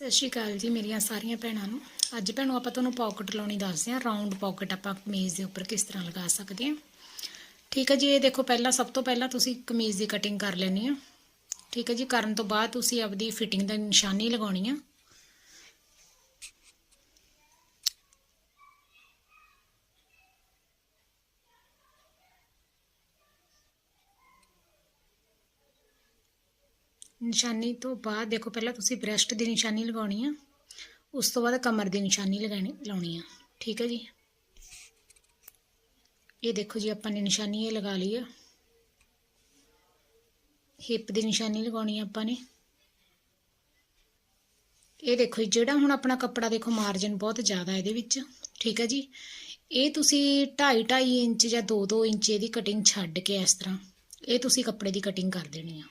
ਸਤਿ ਸ਼੍ਰੀ ਅਕਾਲ ਜੀ ਮੇਰੀਆਂ ਸਾਰੀਆਂ ਭੈਣਾਂ ਨੂੰ। ਅੱਜ ਭੈਣੋ ਆਪਾਂ ਤੁਹਾਨੂੰ ਪਾਕਟ ਲਾਉਣੀ ਦੱਸਦੇ ਹਾਂ ਰਾਉਂਡ ਪਾਕਟ ਆਪਾਂ ਕਮੀਜ਼ ਦੇ ਉੱਪਰ ਕਿਸ ਤਰ੍ਹਾਂ ਲਗਾ ਸਕਦੇ ਹਾਂ। ਠੀਕ ਹੈ ਜੀ, ਇਹ ਦੇਖੋ ਪਹਿਲਾਂ, ਸਭ ਤੋਂ ਪਹਿਲਾਂ ਤੁਸੀਂ ਕਮੀਜ਼ ਦੀ ਕਟਿੰਗ ਕਰ ਲੈਣੀ ਆ ਠੀਕ ਹੈ ਜੀ, ਕਰਨ ਤੋਂ ਬਾਅਦ ਤੁਸੀਂ ਆਪਦੀ ਫਿਟਿੰਗ ਦਾ ਨਿਸ਼ਾਨੀ ਲਗਾਉਣੀ ਆ। ਨਿਸ਼ਾਨੀ ਤੋਂ ਬਾਅਦ ਦੇਖੋ ਪਹਿਲਾਂ ਤੁਸੀਂ ਬ੍ਰੈਸਟ ਦੀ ਨਿਸ਼ਾਨੀ ਲਗਾਉਣੀ ਆ, ਉਸ ਤੋਂ ਬਾਅਦ ਕਮਰ ਦੀ ਨਿਸ਼ਾਨੀ ਲਗਾਣੀ, ਲਾਉਣੀ ਆ, ਠੀਕ ਹੈ ਜੀ। ਇਹ ਦੇਖੋ ਜੀ, ਆਪਾਂ ਨੇ ਨਿਸ਼ਾਨੀ ਇਹ ਲਗਾ ਲਈ ਆ। ਹਿੱਪ ਦੀ ਨਿਸ਼ਾਨੀ ਲਗਾਉਣੀ ਆ ਆਪਾਂ ਨੇ। ਇਹ ਦੇਖੋ ਜੀ, ਜਿਹੜਾ ਹੁਣ ਆਪਣਾ ਕੱਪੜਾ ਦੇਖੋ ਮਾਰਜਨ ਬਹੁਤ ਜ਼ਿਆਦਾ ਇਹਦੇ ਵਿੱਚ, ਠੀਕ ਹੈ ਜੀ। ਇਹ ਤੁਸੀਂ 2.5 2.5 ਇੰਚ ਜਾਂ 2-2 ਇੰਚ ਇਹਦੀ ਕਟਿੰਗ ਛੱਡ ਕੇ ਇਸ ਤਰ੍ਹਾਂ, ਇਹ ਤੁਸੀਂ ਕੱਪੜੇ ਦੀ ਕਟਿੰਗ ਕਰ ਦੇਣੀ ਆ।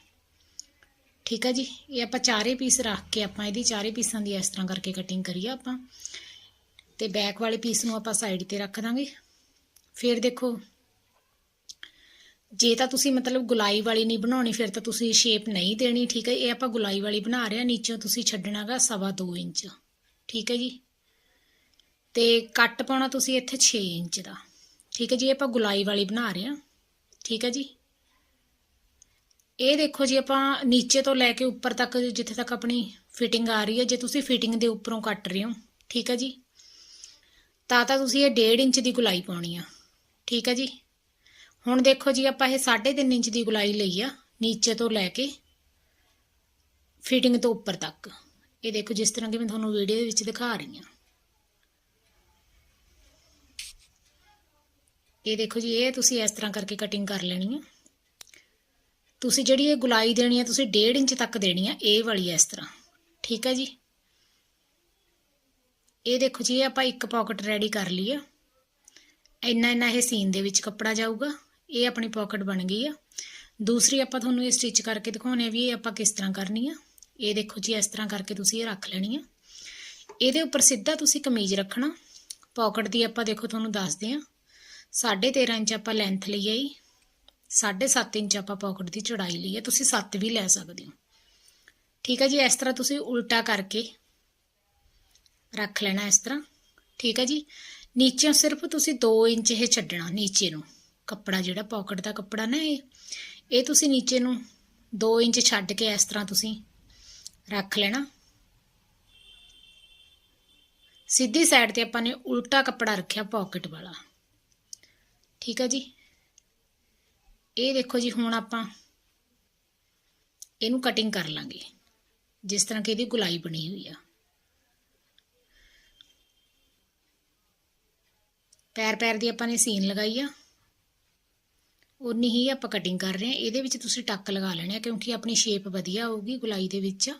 ਠੀਕ ਹੈ ਜੀ? ਇਹ ਆਪਾਂ ਚਾਰੇ ਪੀਸ ਰੱਖ ਕੇ ਆਪਾਂ ਇਹਦੀ ਚਾਰੇ ਪੀਸਾਂ ਦੀ ਇਸ ਤਰ੍ਹਾਂ ਕਰਕੇ ਕਟਿੰਗ ਕਰੀਏ ਆਪਾਂ। ਤੇ ਬੈਕ ਵਾਲੇ ਪੀਸ ਨੂੰ ਆਪਾਂ ਸਾਈਡ ਤੇ ਰੱਖ ਦਾਂਗੇ। ਫਿਰ ਦੇਖੋ, ਜੇ ਤਾਂ ਤੁਸੀਂ ਮਤਲਬ ਗੁਲਾਈ ਵਾਲੀ ਨਹੀਂ ਬਣਾਉਣੀ, ਫਿਰ ਤਾਂ ਤੁਸੀਂ ਸ਼ੇਪ ਨਹੀਂ ਦੇਣੀ, ਠੀਕ ਹੈ ਇਹ ਆਪਾਂ ਗੁਲਾਈ ਵਾਲੀ ਬਣਾ ਰਹੇ ਹਾਂ ਨੀਚੋਂ ਤੁਸੀਂ ਛੱਡਣਾਗਾ ਸਵਾ 2 ਇੰਚ, ਠੀਕ ਹੈ ਜੀ? ਤੇ ਕੱਟ ਪਾਉਣਾ ਤੁਸੀਂ ਇੱਥੇ 6 ਇੰਚ ਦਾ, ਠੀਕ ਹੈ ਜੀ? ਇਹ ਆਪਾਂ ਗੁਲਾਈ ਵਾਲੀ ਬਣਾ ਰਹੇ ਹਾਂ ਠੀਕ ਹੈ ਜੀ? ਇਹ ਦੇਖੋ ਜੀ, ਆਪਾਂ ਨੀਚੇ ਤੋਂ ਲੈ ਕੇ ਉੱਪਰ ਤੱਕ ਜਿੱਥੇ ਤੱਕ ਆਪਣੀ ਫਿਟਿੰਗ ਆ ਰਹੀ ਹੈ, ਜੇ ਤੁਸੀਂ ਫਿਟਿੰਗ ਦੇ ਉੱਪਰੋਂ ਕੱਟ ਰਹੇ ਹੋ, ਠੀਕ ਹੈ ਜੀ? ਤਾਂ ਤਾਂ ਤੁਸੀਂ ਇਹ 1.5 ਇੰਚ ਦੀ ਗੁਲਾਈ ਪਾਉਣੀ ਆ, ਠੀਕ ਹੈ ਜੀ? ਹੁਣ ਦੇਖੋ ਜੀ, ਆਪਾਂ ਇਹ 3.5 ਇੰਚ ਦੀ ਗੁਲਾਈ ਲਈ ਆ, ਨੀਚੇ ਤੋਂ ਲੈ ਕੇ ਫਿਟਿੰਗ ਤੋਂ ਉੱਪਰ ਤੱਕ। ਇਹ ਦੇਖੋ ਜਿਸ ਤਰ੍ਹਾਂ ਕਿ ਮੈਂ ਤੁਹਾਨੂੰ ਵੀਡੀਓ ਦੇ ਵਿੱਚ ਦਿਖਾ ਰਹੀ ਹਾਂ। ਇਹ ਦੇਖੋ ਜੀ, ਇਹ ਤੁਸੀਂ ਇਸ ਤਰ੍ਹਾਂ ਕਰਕੇ ਕਟਿੰਗ ਕਰ ਲੈਣੀ ਆ। ਤੁਸੀਂ ਜਿਹੜੀ ਇਹ ਗੁਲਾਈ ਦੇਣੀ ਹੈ, ਤੁਸੀਂ 1.5 ਇੰਚ ਤੱਕ ਦੇਣੀ ਹੈ, ਇਹ ਵਾਲੀ ਇਸ ਤਰ੍ਹਾਂ। ਠੀਕ ਹੈ ਜੀ? ਇਹ ਦੇਖੋ ਜੀ, ਇਹ ਆਪਾਂ ਇੱਕ ਪਾਕਟ ਰੈਡੀ ਕਰ ਲਈ ਆ। ਇੰਨਾ ਇੰਨਾ ਇਹ ਸੀਨ ਦੇ ਵਿੱਚ ਕੱਪੜਾ ਜਾਊਗਾ। ਇਹ ਆਪਣੀ ਪਾਕਟ ਬਣ ਗਈ ਆ। ਦੂਸਰੀ ਆਪਾਂ ਤੁਹਾਨੂੰ ਇਹ ਸਟਿਚ ਕਰਕੇ ਦਿਖਾਉਣੇ ਆ ਵੀ ਇਹ ਆਪਾਂ ਕਿਸ ਤਰ੍ਹਾਂ ਕਰਨੀ ਆ। ਇਹ ਦੇਖੋ ਜੀ, ਇਸ ਤਰ੍ਹਾਂ ਕਰਕੇ ਤੁਸੀਂ ਇਹ ਰੱਖ ਲੈਣੀ ਆ। ਇਹਦੇ ਉੱਪਰ ਸਿੱਧਾ ਤੁਸੀਂ ਕਮੀਜ਼ ਰੱਖਣਾ। ਪਾਕਟ ਦੀ ਆਪਾਂ ਦੇਖੋ ਤੁਹਾਨੂੰ ਦੱਸਦੇ ਆ। 13.5 ਇੰਚ ਆਪਾਂ ਲੈਂਥ ਲਈ ਆਈ 7.5 ਇੰਚ ਆਪਾਂ ਪਾਕਟ ਦੀ ਚੌੜਾਈ ਲਈ ਹੈ, ਤੁਸੀਂ 7 ਵੀ ਲੈ ਸਕਦੇ ਹੋ। ਠੀਕ ਹੈ ਜੀ, ਇਸ ਤਰ੍ਹਾਂ ਤੁਸੀਂ ਉਲਟਾ ਕਰਕੇ ਰੱਖ ਲੈਣਾ ਇਸ ਤਰ੍ਹਾਂ। ਠੀਕ ਹੈ ਜੀ ਨੀਚੇ ਸਿਰਫ ਤੁਸੀਂ 2 ਇੰਚ ਇਹ ਛੱਡਣਾ, ਨੀਚੇ ਨੂੰ। ਕੱਪੜਾ ਜਿਹੜਾ ਪਾਕਟ ਦਾ ਕੱਪੜਾ ਨਾ ਇਹ ਇਹ ਤੁਸੀਂ ਨੀਚੇ ਨੂੰ 2 ਇੰਚ ਛੱਡ ਕੇ ਇਸ ਤਰ੍ਹਾਂ ਤੁਸੀਂ ਰੱਖ ਲੈਣਾ। ਸਿੱਧੀ ਸਾਈਡ ਤੇ ਆਪਾਂ ਨੇ ਉਲਟਾ ਕੱਪੜਾ ਰੱਖਿਆ ਪਾਕਟ ਵਾਲਾ। ਠੀਕ ਹੈ ਜੀ ਇਹ ਦੇਖੋ ਜੀ, ਹੁਣ ਆਪਾਂ ਇਹਨੂੰ ਕਟਿੰਗ ਕਰ ਲਾਂਗੇ। ਜਿਸ ਤਰ੍ਹਾਂ ਕਿ ਇਹਦੀ ਗੁਲਾਈ ਬਣੀ ਹੋਈ ਆ। ਪੈਰ ਪੈਰ ਦੀ ਆਪਾਂ ਨੇ ਸੀਨ ਲਗਾਈ ਆ। ਉਨੀ ਹੀ ਆਪਾਂ ਕਟਿੰਗ ਕਰ ਰਹੇ ਹਾਂ। ਇਹਦੇ ਵਿੱਚ ਤੁਸੀਂ ਟੱਕ ਲਗਾ ਲੈਣੇ ਆ, ਕਿਉਂਕਿ ਆਪਣੀ ਸ਼ੇਪ ਵਧੀਆ ਆਊਗੀ ਗੁਲਾਈ ਦੇ ਵਿੱਚ।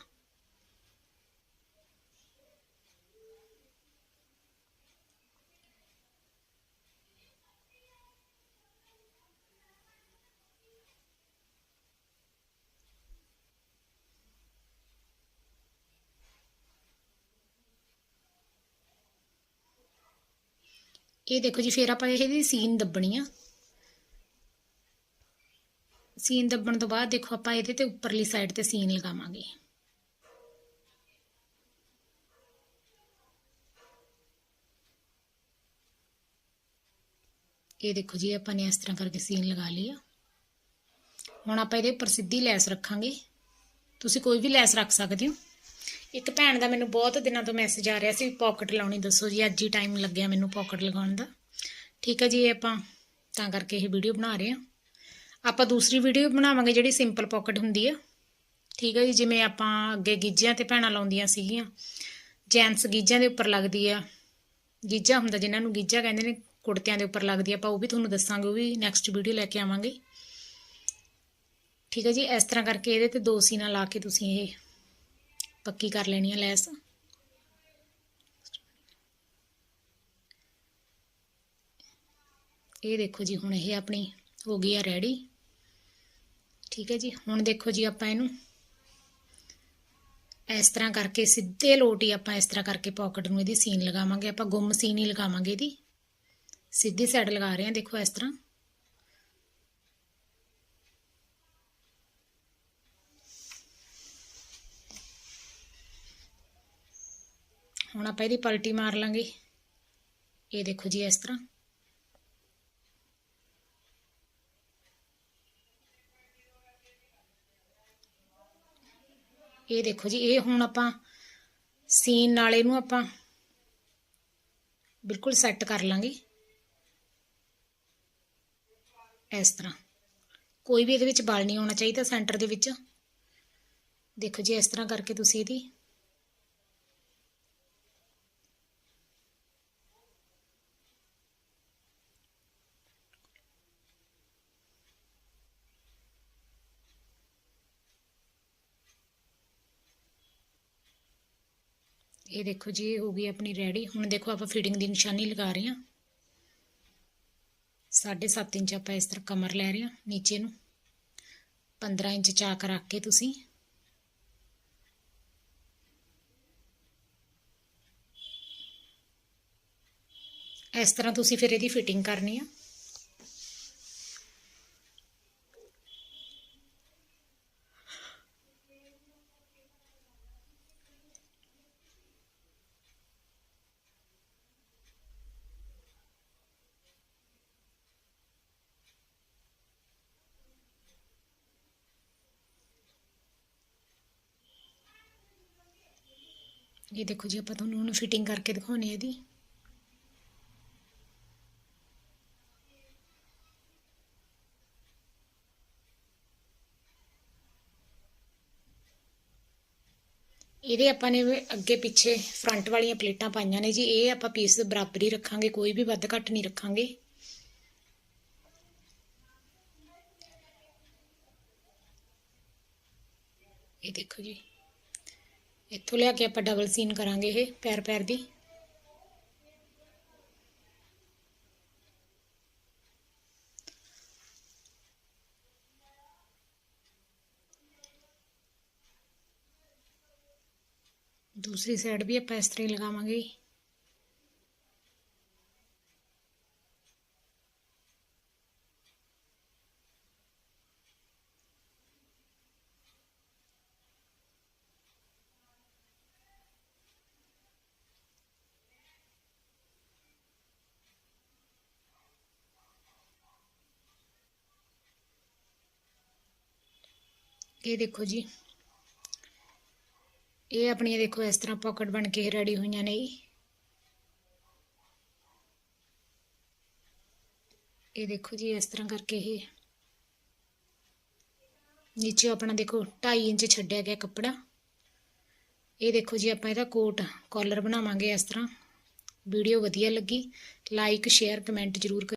ਇਹ ਦੇਖੋ ਜੀ, ਫਿਰ ਆਪਾਂ ਇਹਦੀ ਸੀਨ ਦੱਬਣੀ ਆ। ਸੀਨ ਦੱਬਣ ਤੋਂ ਬਾਅਦ ਦੇਖੋ ਆਪਾਂ ਇਹਦੇ ਤੇ ਉੱਪਰਲੀ ਸਾਈਡ ਤੇ ਸੀਨ ਲਗਾਵਾਂਗੇ। ਇਹ ਦੇਖੋ ਜੀ, ਆਪਾਂ ਨੇ ਇਸ ਤਰ੍ਹਾਂ ਕਰਕੇ ਸੀਨ ਲਗਾ ਲਈ ਆ ਹੁਣ ਆਪਾਂ ਇਹਦੇ ਉੱਪਰ ਸਿੱਧੀ ਲੈਸ ਰੱਖਾਂਗੇ। ਤੁਸੀਂ ਕੋਈ ਵੀ ਲੈਸ ਰੱਖ ਸਕਦੇ ਹੋ। ਇੱਕ ਭੈਣ ਦਾ ਮੈਨੂੰ ਬਹੁਤ ਦਿਨਾਂ ਤੋਂ ਮੈਸੇਜ ਆ ਰਿਹਾ ਸੀ ਪਾਕਟ ਲਾਉਣੀ ਦੱਸੋ ਜੀ, ਅੱਜ ਹੀ ਟਾਈਮ ਲੱਗਿਆ ਮੈਨੂੰ ਪਾਕਟ ਲਗਾਉਣ ਦਾ। ਠੀਕ ਹੈ ਜੀ, ਇਹ ਆਪਾਂ ਤਾਂ ਕਰਕੇ ਇਹ ਵੀਡੀਓ ਬਣਾ ਰਹੇ ਹਾਂ। ਆਪਾਂ ਦੂਸਰੀ ਵੀਡੀਓ ਬਣਾਵਾਂਗੇ ਜਿਹੜੀ ਸਿੰਪਲ ਪਾਕਟ ਹੁੰਦੀ ਆ। ਠੀਕ ਹੈ ਜੀ, ਜਿਵੇਂ ਆਪਾਂ ਅੱਗੇ ਗਿੱਜਿਆਂ ਤੇ ਭੈਣਾਂ ਲਾਉਂਦੀਆਂ ਸੀਗੀਆਂ। ਜੈਂਟਸ ਗਿੱਜਿਆਂ ਦੇ ਉੱਪਰ ਲੱਗਦੀ ਆ। ਗਿੱਜਾ ਹੁੰਦਾ ਜਿਨ੍ਹਾਂ ਨੂੰ ਗਿੱਜਾ ਕਹਿੰਦੇ ਨੇ, ਕੁੜਤਿਆਂ ਦੇ ਉੱਪਰ ਲੱਗਦੀ ਆ। ਆਪਾਂ ਉਹ ਵੀ ਤੁਹਾਨੂੰ ਦੱਸਾਂਗੇ, ਉਹ ਵੀ ਨੈਕਸਟ ਵੀਡੀਓ ਲੈ ਕੇ ਆਵਾਂਗੇ। ਠੀਕ ਹੈ ਜੀ, ਇਸ ਤਰ੍ਹਾਂ ਕਰਕੇ ਇਹਦੇ ਤੇ ਦੋ ਸੀਨਾ ਲਾ ਕੇ ਤੁਸੀਂ ਇਹ ਪੱਕੀ ਕਰ ਲੈਣੀ ਆ ਲੈਸ। ਇਹ ਦੇਖੋ ਜੀ, ਹੁਣ ਇਹ ਆਪਣੀ ਹੋ ਗਈ ਆ ਰੈਡੀ ਠੀਕ ਹੈ ਜੀ, ਹੁਣ ਦੇਖੋ ਜੀ ਆਪਾਂ ਇਹਨੂੰ। ਇਸ ਤਰ੍ਹਾਂ ਕਰਕੇ ਸਿੱਧੇ ਲੋਟ ਹੀ ਆਪਾਂ ਇਸ ਤਰ੍ਹਾਂ ਕਰਕੇ ਪਾਕਟ ਨੂੰ ਇਹਦੀ ਸੀਨ ਲਗਾਵਾਂਗੇ, ਆਪਾਂ ਗੁੰਮ ਸੀਨ ਹੀ ਲਗਾਵਾਂਗੇ ਇਹਦੀ। ਸਿੱਧੀ ਸਾਈਡ ਲਗਾ ਰਹੇ ਹਾਂ, ਦੇਖੋ ਇਸ ਤਰ੍ਹਾਂ। ਹੁਣ ਆਪਾਂ ਇਹਦੀ ਪਲਟੀ ਮਾਰ ਲਾਂਗੇ। ਇਹ ਦੇਖੋ ਜੀ ਇਸ ਤਰ੍ਹਾਂ। ਇਹ ਦੇਖੋ ਜੀ, ਇਹ ਹੁਣ ਆਪਾਂ ਸੀਨ ਨਾਲ ਇਹਨੂੰ ਆਪਾਂ ਬਿਲਕੁਲ ਸੈੱਟ ਕਰ ਲਾਂਗੇ। ਇਸ ਤਰ੍ਹਾਂ। ਕੋਈ ਵੀ ਇਹਦੇ ਵਿੱਚ ਬਲ ਨਹੀਂ ਆਉਣਾ ਚਾਹੀਦਾ ਸੈਂਟਰ ਦੇ ਵਿੱਚ। ਦੇਖੋ ਜੀ, ਇਸ ਤਰ੍ਹਾਂ ਕਰਕੇ ਤੁਸੀਂ ਇਹਦੀ ਇਹ ਦੇਖੋ ਜੀ, ਇਹ ਹੋ ਗਈ ਆਪਣੀ ਰੈਡੀ। ਹੁਣ ਦੇਖੋ ਆਪਾਂ ਫਿਟਿੰਗ ਦੀ ਨਿਸ਼ਾਨੀ ਲਗਾ ਰਹੇ ਹਾਂ। 7.5 ਇੰਚ ਆਪਾਂ ਇਸ ਤਰ੍ਹਾਂ ਕਮਰ ਲੈ ਰਹੇ ਹਾਂ ਨੀਚੇ ਨੂੰ। 15 ਇੰਚ ਚਾਕ ਰੱਖ ਕੇ ਤੁਸੀਂ। ਇਸ ਤਰ੍ਹਾਂ ਤੁਸੀਂ ਫਿਰ ਇਹਦੀ ਫਿਟਿੰਗ ਕਰਨੀ ਆ। ਇਹ ਦੇਖੋ ਜੀ ਆਪਾਂ ਤੁਹਾਨੂੰ ਹੁਣ ਫਿਟਿੰਗ ਕਰਕੇ ਦਿਖਾਉਣੀ ਹੈ ਇਹਦੀ ਇਹਦੇ ਆਪਾਂ ਨੇ ਵੀ ਅੱਗੇ ਪਿੱਛੇ ਫਰੰਟ ਵਾਲੀਆਂ ਪਲੇਟਾਂ ਪਾਈਆਂ ਨੇ ਜੀ ਇਹ ਆਪਾਂ ਪੀਸ ਬਰਾਬਰ ਹੀ ਰੱਖਾਂਗੇ ਕੋਈ ਵੀ ਵੱਧ ਘੱਟ ਨਹੀਂ ਰੱਖਾਂਗੇ ਇਹ ਦੇਖੋ ਜੀ ਇੱਥੋਂ ਲਿਆ ਕੇ ਆਪਾਂ ਡਬਲ ਸੀਨ ਕਰਾਂਗੇ ਇਹ ਪੈਰ ਪੈਰ ਦੀ ਦੂਸਰੀ ਸਾਈਡ ਵੀ ਆਪਾਂ ਇਸ ਤਰ੍ਹਾਂ ਹੀ ਇਹ ਦੇਖੋ ਜੀ। ਇਹ ਆਪਣੀਆਂ ਦੇਖੋ ਇਸ ਤਰ੍ਹਾਂ ਪਾਕਟ ਬਣ ਕੇ ਰੈਡੀ ਹੋਈਆਂ ਨੇ ਜੀ। ਇਹ ਦੇਖੋ ਜੀ ਇਸ ਤਰ੍ਹਾਂ ਕਰਕੇ ਇਹ ਨੀਚੇ ਆਪਣਾ ਦੇਖੋ 2.5 ਇੰਚ ਛੱਡਿਆ ਗਿਆ ਕੱਪੜਾ। ਇਹ ਦੇਖੋ ਜੀ ਆਪਾਂ ਇਹਦਾ ਕੋਟ ਕਾਲਰ ਬਣਾਵਾਂਗੇ ਇਸ ਤਰ੍ਹਾਂ। ਵੀਡੀਓ ਵਧੀਆ ਲੱਗੀ ਲਾਈਕ ਸ਼ੇਅਰ ਕਮੈਂਟ ਜ਼ਰੂਰ